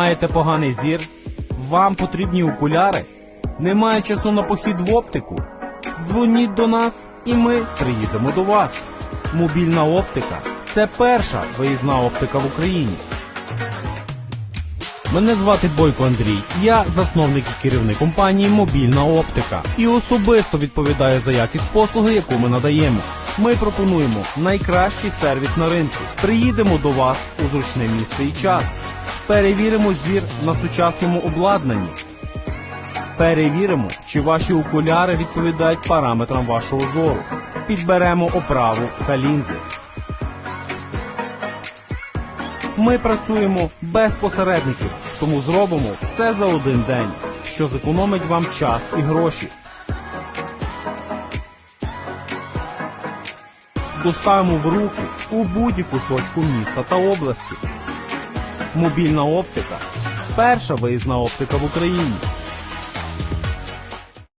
Маєте поганий зір? Вам потрібні окуляри? Немає часу на похід в оптику? Дзвоніть до нас і ми приїдемо до вас. Мобільна оптика це перша виїзна оптика в Україні. Мене звати Бойко Андрій. Я засновник і керівник компанії Мобільна оптика і особисто відповідаю за якість послуги, яку ми надаємо. Ми пропонуємо найкращий сервіс на ринку. Приїдемо до вас у зручне місце і час. Перевіримо зір на сучасному обладнанні. Перевіримо, чи ваші окуляри відповідають параметрам вашого зору. Підберемо оправу та лінзи. Ми працюємо без посередників, тому зробимо все за один день, що зекономить вам час і гроші. Доставимо в руки у будь-яку точку міста та області. Мобільна оптика перша виїзна оптика в Україні.